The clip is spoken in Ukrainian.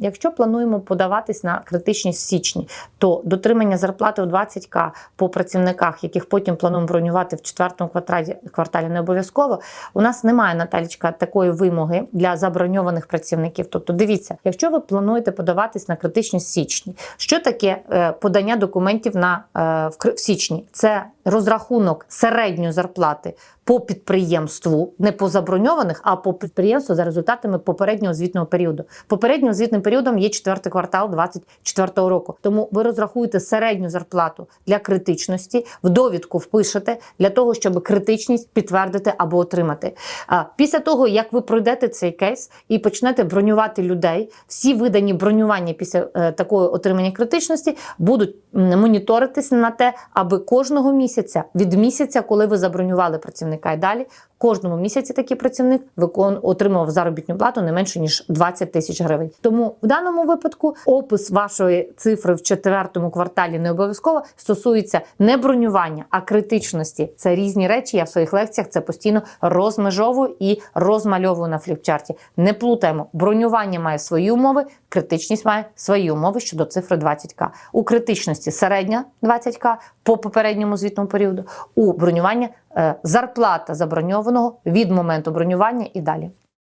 Якщо плануємо подаватись на критичність в січні, то дотримання зарплати в 20к по працівниках, яких потім плануємо бронювати в четвертому кварталі, кварталі не обов'язково. У нас немає Наталічка такої вимоги для заброньованих працівників. Тобто, дивіться, якщо ви плануєте подаватись на критичність в січні, що таке е, подання документів на е, в, січні? Це розрахунок середньої зарплати по підприємству, не по заброньованих, а по підприємству за результатами попереднього звітного періоду. Попереднім звітним періодом є четвертий квартал 2024 року. Тому ви розрахуєте середню зарплату для критичності, в довідку впишете для того, щоб критичність підтвердити або отримати. Після того, як ви пройдете цей кейс і почнете бронювати людей, всі видані бронювання після е, такої отримання критичності будуть моніторитись на те, аби кожного місяця від місяця, коли ви забронювали працівника і далі, кожному місяці такий працівник викон отримував заробітну плату не менше ніж 20 тисяч гривень. Тому в даному випадку опис вашої цифри в четвертому кварталі не обов'язково стосується не бронювання, а критичності. Це різні речі. Я в своїх лекціях це постійно розмежовую і розмальовую на фліпчарті. Не плутаємо. Бронювання має свої умови, критичність має свої умови щодо цифри 20к. У критичності середня 20к по попередньому звітному періоду. У бронювання е, зарплата заброньованого від моменту бронювання і далі.